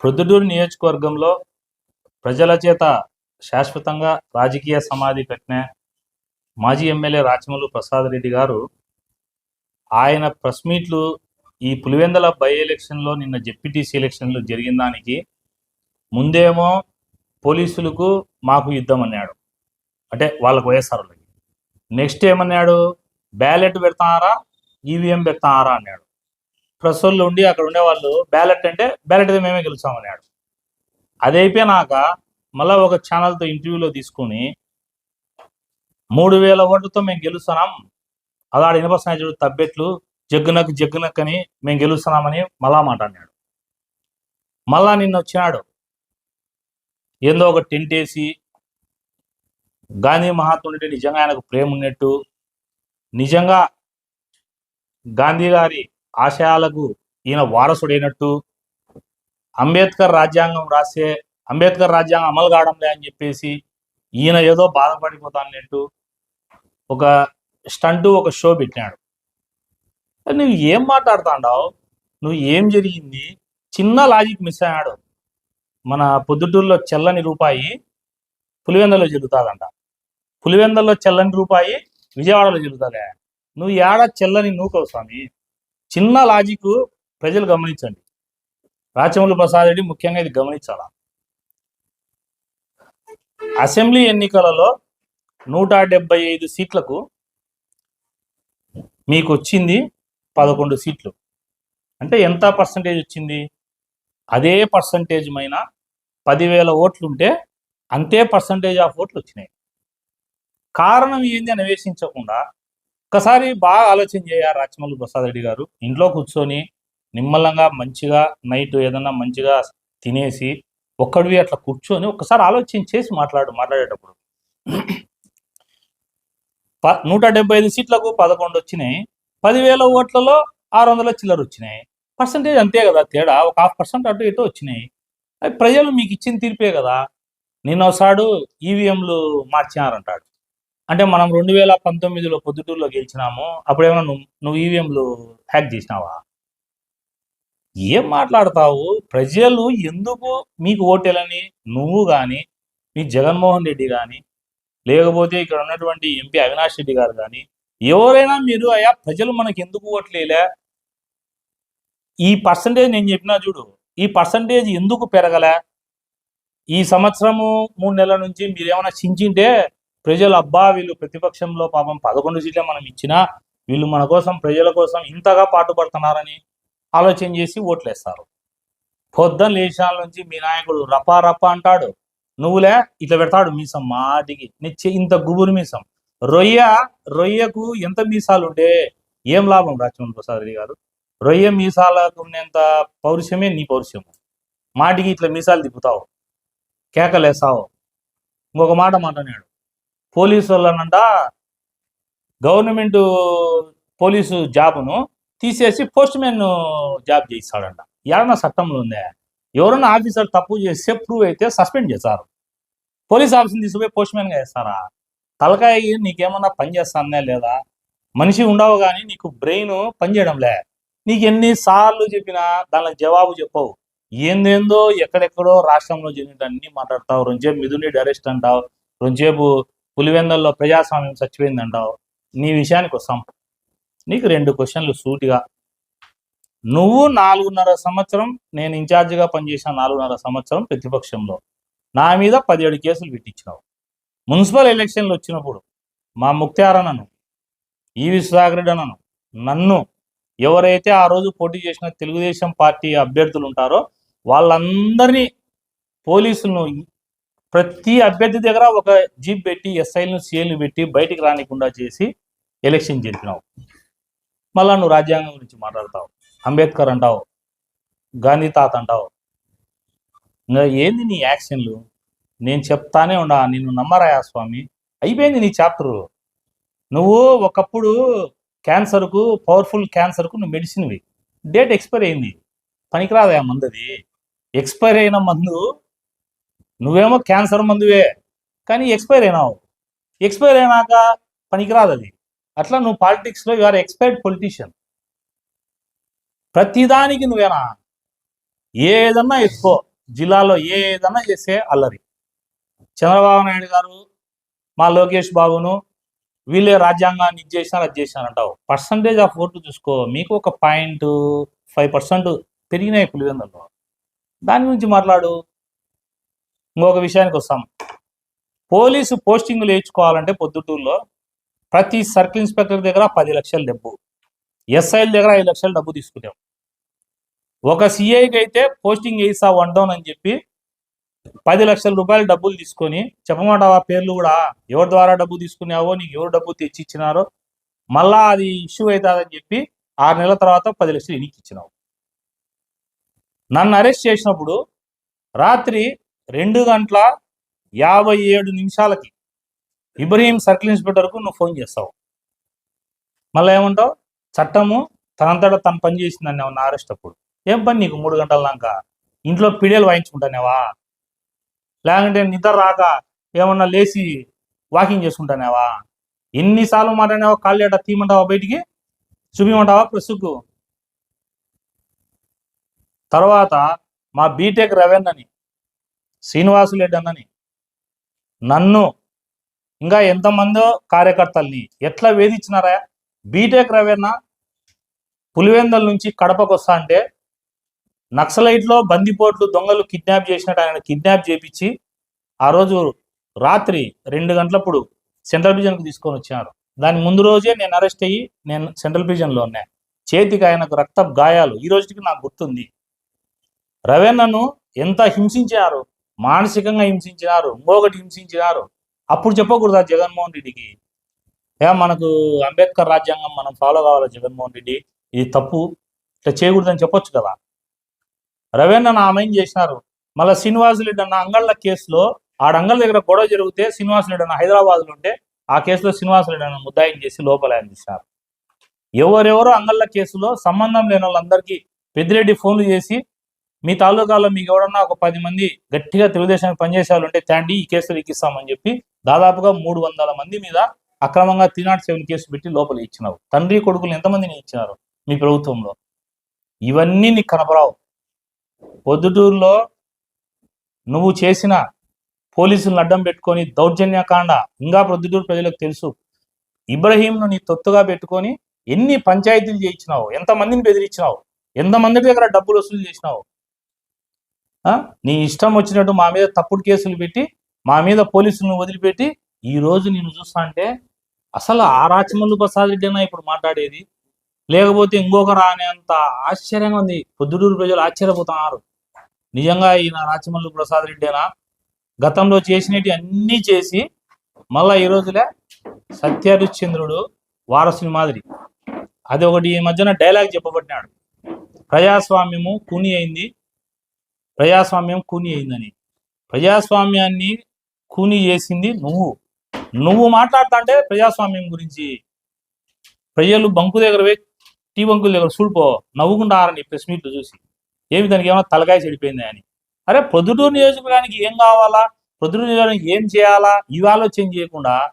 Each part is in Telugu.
ప్రొద్దుటూరు నియోజకవర్గంలో ప్రజల చేత శాశ్వతంగా రాజకీయ సమాధి కట్టిన మాజీ ఎమ్మెల్యే రాచమల్లు ప్రసాద్ రెడ్డి గారు ఆయన ప్రెస్ మీట్లు ఈ పులివెందల బై ఎలక్షన్లో నిన్న జెడ్పీటీసీ ఎలక్షన్లో జరిగిన దానికి ముందేమో పోలీసులకు మాకు యుద్ధం అన్నాడు. అంటే వాళ్ళకు వైఎస్ఆర్లకి. నెక్స్ట్ ఏమన్నాడు? బ్యాలెట్ పెడతారా? ఈవీఎం పెడతారా? అన్నాడు. ప్రెస్ ఉండి అక్కడ ఉండే వాళ్ళు బ్యాలెట్ అంటే బ్యాలెట్ అయితే మేమే గెలుస్తామన్నాడు అది అయిపోయినాక మళ్ళీ ఒక ఛానల్తో ఇంటర్వ్యూలో తీసుకుని మూడు వేల ఓట్లతో మేము గెలుస్తున్నాం. అలాడ ఇనపసాయుడు తబ్బెట్లు జగ్గునకు జగ్గునక్ అని మేము గెలుస్తున్నామని మళ్ళా మాట అన్నాడు. మళ్ళా నిన్న వచ్చినాడు. ఏందో ఒక టెంట్ వేసి గాంధీ మహాత్ముడి నిజంగా ఆయనకు ప్రేమ ఉన్నట్టు నిజంగా గాంధీ గారి ఆశయాలకు ఈయన వారసుడైనట్టు అంబేద్కర్ రాజ్యాంగం రాసే అంబేద్కర్ రాజ్యాంగం అమలు కావడంలే అని చెప్పేసి ఈయన ఏదో బాధపడిపోతానంటూ ఒక స్టంటు ఒక షో పెట్టినాడు. నువ్వు ఏం మాట్లాడుతాండావు? నువ్వు ఏం జరిగింది? చిన్న లాజిక్ మిస్ అయ్యాడు మన పొద్దుటూరులో చెల్లని రూపాయి పులివెందలో జరుగుతుందంట. పులివెందల్లో చెల్లని రూపాయి విజయవాడలో జరుగుతుందే. నువ్వు ఏడ చెల్లని నూకవు స్వామి? చిన్న లాజిక్ ప్రజలు గమనించండి. రాచమల్లు ప్రసాద్ రెడ్డి ముఖ్యంగా ఇది గమనించాల? అసెంబ్లీ ఎన్నికలలో నూట డెబ్బై ఐదు సీట్లకు మీకు వచ్చింది పదకొండు సీట్లు. అంటే ఎంత పర్సంటేజ్ వచ్చింది? అదే పర్సంటేజ్ మైన పదివేల ఓట్లుంటే అంతే పర్సంటేజ్ ఆఫ్ ఓట్లు వచ్చినాయి. కారణం ఏంది అని అన్వేషించకుండా ఒక్కసారి బాగా ఆలోచన చేయాలి రాచమల్లి ప్రసాద్ రెడ్డి గారు. ఇంట్లో కూర్చొని నిమ్మలంగా మంచిగా నైట్ ఏదన్నా మంచిగా తినేసి ఒక్కడివి అట్లా కూర్చొని ఒకసారి ఆలోచన చేసి మాట్లాడు మాట్లాడేటప్పుడు. ప- నూట డెబ్బై ఐదు సీట్లకు పదకొండు వచ్చినాయి. పదివేల ఓట్లలో ఆరు వందల చిల్లర వచ్చినాయి. పర్సంటేజ్ అంతే కదా తేడా? ఒక హాఫ్ పర్సెంట్ అటు ఇటు వచ్చినాయి. అది ప్రజలు మీకు ఇచ్చిన తీర్పే కదా. నిన్న ఒకసాడు ఈవీఎంలు మార్చినారంటాడు. అంటే మనం రెండు వేల పంతొమ్మిదిలో పొద్దుటూరులో గెలిచినాము. అప్పుడేమన్నా నువ్వు నువ్వు ఈవీఎంలు హ్యాక్ చేసినావా? ఏం మాట్లాడతావు? ప్రజలు ఎందుకు మీకు ఓటేలని నువ్వు కానీ మీ జగన్మోహన్ రెడ్డి కానీ లేకపోతే ఇక్కడ ఉన్నటువంటి ఎంపీ అవినాష్ రెడ్డి గారు కానీ ఎవరైనా మీరు అయ్యా ప్రజలు మనకి ఎందుకు ఓట్లేలే? ఈ పర్సంటేజ్ నేను చెప్పినా చూడు ఈ పర్సంటేజ్ ఎందుకు పెరగలే? ఈ సంవత్సరము మూడు నెలల నుంచి మీరు ఏమైనా చించింటే ప్రజలు అబ్బా వీళ్ళు ప్రతిపక్షంలో పాపం పదకొండు సీట్లే మనం ఇచ్చినా వీళ్ళు మన కోసం ప్రజల కోసం ఇంతగా పాటుపడుతున్నారని ఆలోచన చేసి ఓట్లేస్తారు. పొద్దున్న లేచాల నుంచి మీ నాయకుడు రపా రపా అంటాడు. నువ్వులే ఇట్లా పెడతాడు మీసం మాటికి. నిచ్చే ఇంత గుబురు మీసం. రొయ్య రొయ్యకు ఎంత మీసాలు ఉంటే ఏం లాభం రాజమోహన్ ప్రసాద్ రెడ్డి గారు? రొయ్య మీసాలకు ఉన్నంత పౌరుషమే నీ పౌరుషము. మాటికి ఇట్లా మీసాలు తిప్పుతావు. కేకలేస్తావు. ఇంకొక మాట మాట్లాడాడు పోలీసు వాళ్ళనంట గవర్నమెంట్ పోలీసు జాబును తీసేసి పోస్ట్ మ్యాన్ జాబ్ చేయిస్తాడంట. ఏమన్నా చట్టంలో ఉందే? ఎవరన్నా ఆఫీసర్ తప్పు చేస్తే ప్రూవ్ అయితే సస్పెండ్ చేస్తారు. పోలీస్ ఆఫీసర్ని తీసుకుపోయి పోస్ట్ మ్యాన్గా వేస్తారా? తలకాయ నీకేమన్నా పని చేస్తానే లేదా? మనిషి ఉండవు కానీ నీకు బ్రెయిన్ పనిచేయడంలే నీకు ఎన్నిసార్లు చెప్పినా దానికి జవాబు చెప్పవు. ఏందేందో ఎక్కడెక్కడో రాష్ట్రంలో జరిగినట్టు అన్ని మాట్లాడతావు. రెండుసేపు మిథుని అరెస్ట్ అంటావు. రెండుసేపు పులివెందల్లో ప్రజాస్వామ్యం చచ్చిపోయింది అంటావు నీ విషయానికి వస్తాం. నీకు రెండు క్వశ్చన్లు సూటిగా. నువ్వు నాలుగున్నర సంవత్సరం నేను ఇన్ఛార్జిగా పనిచేసిన నాలుగున్నర సంవత్సరం ప్రతిపక్షంలో. నా మీద పదిహేడు కేసులు పెట్టించినావు. మున్సిపల్ ఎలక్షన్లు వచ్చినప్పుడు మా ముక్తారన్నను ఈవి సుధాకర్ రెడ్డి అన్నను నన్ను ఎవరైతే ఆ రోజు పోటీ చేసిన తెలుగుదేశం పార్టీ అభ్యర్థులు ఉంటారో వాళ్ళందరినీ పోలీసులను ప్రతి అభ్యర్థి దగ్గర ఒక జీప్ పెట్టి ఎస్ఐలను సీఎల్ని పెట్టి బయటికి రానికుండా చేసి ఎలక్షన్ జరిపినావు. మళ్ళా నువ్వు రాజ్యాంగం గురించి మాట్లాడతావు. అంబేద్కర్ అంటావు గాంధీ తాత అంటావు. ఇంకా ఏంది నీ యాక్షన్లు? నేను చెప్తానే ఉండా నిన్ను నమ్మరాయా స్వామి? అయిపోయింది నీ చాప్టరు. నువ్వు ఒకప్పుడు క్యాన్సర్కు పవర్ఫుల్ క్యాన్సర్కు నువ్వు మెడిసిన్వి. డేట్ ఎక్స్పైర్ అయింది. పనికిరాదా మందది? ఎక్స్పైర్ అయిన మందు నువ్వేమో క్యాన్సర్ మందువే కానీ ఎక్స్పైర్ అయినావు. ఎక్స్పైర్ అయినాక పనికిరాదు అది. అట్లా నువ్వు పాలిటిక్స్లో యు ఆర్ ఎక్స్పైర్డ్ పొలిటీషియన్. ప్రతిదానికి నువ్వేనా? ఏదన్నా ఎత్తుకో. జిల్లాలో ఏదన్నా చేస్తే అల్లరి. చంద్రబాబు నాయుడు గారు మా లోకేష్ బాబును వీళ్ళే రాజ్యాంగాన్ని ఇది చేసినారు అది చేసినారు అంటావు. పర్సంటేజ్ ఆఫ్ ఓట్లు చూసుకో. మీకు ఒక పాయింట్ ఫైవ్ పర్సెంట్ పెరిగినాయి పులివెందులో దాని గురించి మాట్లాడు. ఇంకొక విషయానికి వస్తాం. పోలీసు పోస్టింగ్లు వేయించుకోవాలంటే పొద్దుటూరులో ప్రతి సర్కిల్ ఇన్స్పెక్టర్ దగ్గర పది లక్షల డబ్బు. ఎస్ఐల దగ్గర ఐదు లక్షలు డబ్బు తీసుకున్నాం ఒక సిఐకి అయితే పోస్టింగ్ వేయిస్తా వన్ అని చెప్పి పది లక్షల రూపాయలు డబ్బులు తీసుకొని చెప్పమంటావా పేర్లు కూడా? ఎవరి ద్వారా డబ్బు తీసుకున్నావో నీకు ఎవరు డబ్బు తెచ్చి ఇచ్చినారో? మళ్ళా అది ఇష్యూ అవుతుందని చెప్పి ఆరు నెలల తర్వాత పది లక్షలు ఇనికి ఇచ్చినావు నన్ను అరెస్ట్ చేసినప్పుడు రాత్రి రెండు గంటల యాభై ఏడు నిమిషాలకి ఇబ్రహీం సర్కిల్ ఇన్స్పెక్టర్కు నువ్వు ఫోన్ చేస్తావు. మళ్ళీ ఏమంటావు? చట్టము తనంతటా తన పని చేసిందని ఏమన్నా అరెస్ట్ అప్పుడు. ఏం పని నీకు మూడు గంటల దాకా? ఇంట్లో పిడియలు వాయించుకుంటానేవా? లేకుంటే నిద్ర రాక ఏమన్నా లేచి వాకింగ్ చేసుకుంటానేవా? ఎన్నిసార్లు మాట్లాడినావా కాళ్ళు ఏట తీయమంటావా బయటికి? చూపించమంటావా ప్రెస్కు తర్వాత మా బీటెక్ రవెన్ అని రెడ్డి అన్నని నన్ను ఇంకా ఎంతమందో కార్యకర్తల్ని ఎట్లా వేధించినారా? బీటెక్ రవేణ పులివెందల నుంచి కడపకు వస్తా అంటే నక్సలైట్లో బందిపోట్లు దొంగలు కిడ్నాప్ చేసినట్టు ఆయన కిడ్నాప్ చేపించి ఆ రోజు రాత్రి రెండు గంటలప్పుడు సెంట్రల్ ప్రిజన్కి తీసుకొని వచ్చినారు. దాని ముందు రోజే నేను అరెస్ట్ అయ్యి నేను సెంట్రల్ ప్రిజన్లో ఉన్నా. చేతికి ఆయనకు రక్త గాయాలు. ఈ రోజుకి నాకు గుర్తుంది. రవేణను ఎంత హింసించారు? మానసికంగా హింసించినారు ఇంకొకటి హింసించినారు. అప్పుడు చెప్పకూడదా జగన్మోహన్ రెడ్డికి. ఏ మనకు అంబేద్కర్ రాజ్యాంగం మనం ఫాలో కావాలి జగన్మోహన్ రెడ్డి? ఇది తప్పు. ఇట్లా చేయకూడదని చెప్పొచ్చు కదా. రవీంద్ర ఆమెం చేసినారు? మళ్ళీ శ్రీనివాసులరెడ్డి అన్న అంగళ్ళ కేసులో ఆడ అంగళ్ళ దగ్గర గొడవ జరిగితే శ్రీనివాసులరెడ్డి అన్న హైదరాబాద్లో ఉంటే ఆ కేసులో శ్రీనివాసులరెడ్డి అన్న ముద్దాయిని చేసి లోపల చేశారు ఎవరెవరో అంగళ్ళ కేసులో సంబంధం లేని వాళ్ళందరికీ పెద్దిరెడ్డి ఫోన్లు చేసి మీ తాలూకాలో మీకు ఎవడన్నా ఒక పది మంది గట్టిగా తెలుగుదేశానికి పనిచేసే వాళ్ళు ఉంటే తండి ఈ కేసులు ఎక్కిస్తామని చెప్పి దాదాపుగా మూడు వందల మంది మీద అక్రమంగా త్రీ నాట్ సెవెన్ కేసు పెట్టి లోపల ఇచ్చినావు తండ్రి కొడుకులు ఎంతమందిని ఇచ్చినారు మీ ప్రభుత్వంలో? ఇవన్నీ నీకు కనపరావు. పొద్దుటూరులో నువ్వు చేసిన పోలీసులను అడ్డం పెట్టుకొని దౌర్జన్యకాండ ఇంకా ప్రొద్దుటూరు ప్రజలకు తెలుసు. ఇబ్రహీంను నీ తొత్తుగా పెట్టుకొని ఎన్ని పంచాయతీలు చేయించినావు? ఎంతమందిని బెదిరించినావు? ఎంతమంది దగ్గర డబ్బులు వసూలు చేసినావు? నీ ఇష్టం వచ్చినట్టు మా మీద తప్పుడు కేసులు పెట్టి మా మీద పోలీసులను వదిలిపెట్టి ఈ రోజు నేను చూస్తా అంటే అసలు ఆ రాచమల్లు ప్రసాద్ రెడ్డినా ఇప్పుడు మాట్లాడేది? లేకపోతే ఇంకొకరు అనేంత ఆశ్చర్యంగా ఉంది. పొద్దుటూరు ప్రజలు ఆశ్చర్యపోతున్నారు. నిజంగా ఈయన రాచమల్లు ప్రసాద్ రెడ్డినా? గతంలో చేసినవి అన్నీ చేసి మళ్ళా ఈ రోజులే సత్యహరిశ్చంద్రుడు వారసుని మాదిరి. అది ఒకటి ఈ మధ్యన డైలాగ్ చెప్పబట్టినాడు ప్రజాస్వామ్యము కూని అయింది. ప్రజాస్వామ్యం కూని అయిందని. ప్రజాస్వామ్యాన్ని కూని చేసింది నువ్వు. నువ్వు మాట్లాడుతుంటే ప్రజాస్వామ్యం గురించి. ప్రజలు బంకు దగ్గర పోయి టీ బంకుల దగ్గర చూడిపో నవ్వుకుంటారని ప్రెస్ మీట్లు చూసి. ఏమి దానికి ఏమైనా తలకాయ చెడిపోయింది అని. అరే ప్రొద్దుటూరు నియోజకవర్గానికి ఏం కావాలా? ప్రొద్దుటూరు నియోజకవర్గానికి ఏం చేయాలా? ఇవి ఆలోచన చేయకుండా.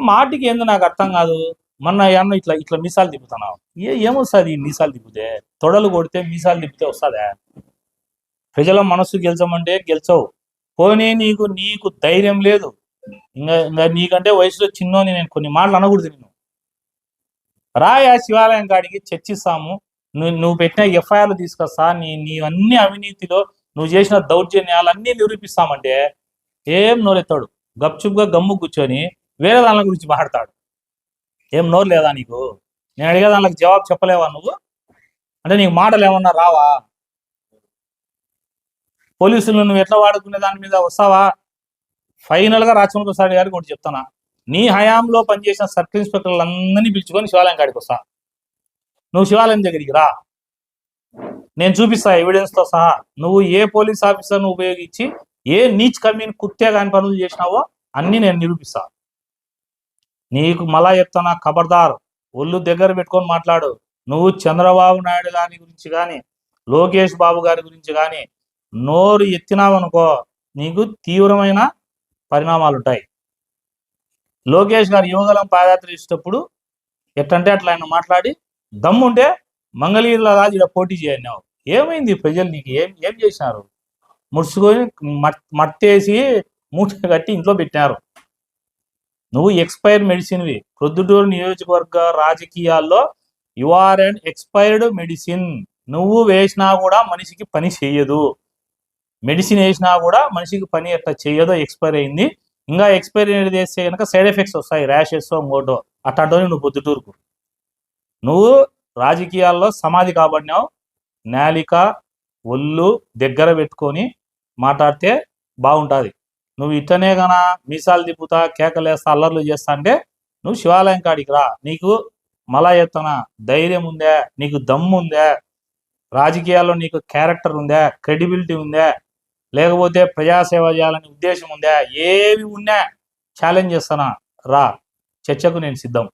మాటికి ఏందో నాకు అర్థం కాదు. మొన్న ఏమన్నా ఇట్లా ఇట్లా మీసాలు తిప్పుతున్నావు. ఏ ఏమొస్తుంది మీసాలు తిప్పితే? తొడలు కొడితే మీసాలు తిప్పితే వస్తుందా? ప్రజల మనస్సు గెలిచమంటే గెలిచవు. పోనీ నీకు నీకు ధైర్యం లేదు. ఇంకా ఇంకా నీకంటే వయసులో చిన్నోని నేను కొన్ని మాటలు అనకూడదు నేను. రాయా శివాలయం కాడికి చర్చిస్తాము. నువ్వు నువ్వు పెట్టిన ఎఫ్ఐఆర్లు తీసుకొస్తా. నీ నీ అన్ని అవినీతిలో నువ్వు చేసిన దౌర్జన్యాలన్నీ నిరూపిస్తామంటే ఏం నోరెత్తాడు? గప్చుప్గా గమ్ము కూర్చొని వేరే దాని గురించి మాట్లాడతాడు. ఏం నోరు లేదా నీకు? నేను అడిగే దానికి జవాబు చెప్పలేవా నువ్వు? అంటే నీకు మాటలు ఏమన్నా రావా? పోలీసులు నువ్వు ఎట్లా వాడుకునే దాని మీద వస్తావా? ఫైనల్గా ప్రసాద్ గారికి ఒకటి చెప్తానా నీ హయాంలో పనిచేసిన సర్కిల్ ఇన్స్పెక్టర్లు అందరినీ పిలుచుకొని శివాలయం కాడికి వస్తా. నువ్వు శివాలయం దగ్గరికి రా. నేను చూపిస్తా ఎవిడెన్స్తో సహా. నువ్వు ఏ పోలీస్ ఆఫీసర్ను ఉపయోగించి ఏ నీచ్ కమీన్ కుత్తే కాని పనులు చేసినావో అన్ని నేను నిరూపిస్తా. నీకు మళ్ళా చెప్తానా ఖబర్దార్ ఒళ్ళు దగ్గర పెట్టుకొని మాట్లాడు. నువ్వు చంద్రబాబు నాయుడు గారి గురించి కానీ లోకేష్ బాబు గారి గురించి కానీ నోరు ఎత్తినావనుకో నీకు తీవ్రమైన పరిణామాలు ఉంటాయి లోకేష్ గారు యువగలం పాదయాత్ర ఇచ్చేటప్పుడు ఎట్టంటే అట్లా ఆయన మాట్లాడి దమ్ముంటే మంగళగిరిలో రాజు ఇలా పోటీ చేయన్నావు ఏమైంది ప్రజలు నీకు? ఏం ఏం చేసినారు? ముడుచుకొని మట్టేసి మూట కట్టి ఇంట్లో పెట్టారు నువ్వు ఎక్స్పైర్ మెడిసిన్వి. ప్రొద్దుటూరు నియోజకవర్గ రాజకీయాల్లో you are and expired medicine. నువ్వు వేసినా కూడా మనిషికి పని చేయదు మెడిసిన్ వేసినా కూడా మనిషికి పని ఎట్లా చేయదో ఎక్స్పైర్ అయింది. ఇంకా ఎక్స్పైర్ అనేది వేస్తే కనుక సైడ్ ఎఫెక్ట్స్ వస్తాయి ర్యాషెస్ ఇంకోటో. అట్లాంటివి నువ్వు పొద్దుటూరుకు నువ్వు రాజకీయాల్లో సమాధి కాబడినావు. నాలిక ఒళ్ళు దగ్గర పెట్టుకొని మాట్లాడితే బాగుంటుంది. నువ్వు ఇట్టనే గన మీసాలు తిప్పుతా కేకలేస్తా అల్లర్లు చేస్తా అంటే నువ్వు శివాలయం కాడికి రా. నీకు మల ఎత్తన ధైర్యం ఉందా నీకు దమ్ము ఉందా రాజకీయాల్లో నీకు క్యారెక్టర్ ఉందా క్రెడిబిలిటీ ఉందా లేకపోతే ప్రజాసేవ చేయాలనే ఉద్దేశం ఉందా? ఏవి ఉన్నా ఛాలెంజ్ చేస్తానా? రా. చర్చకు నేను సిద్ధం.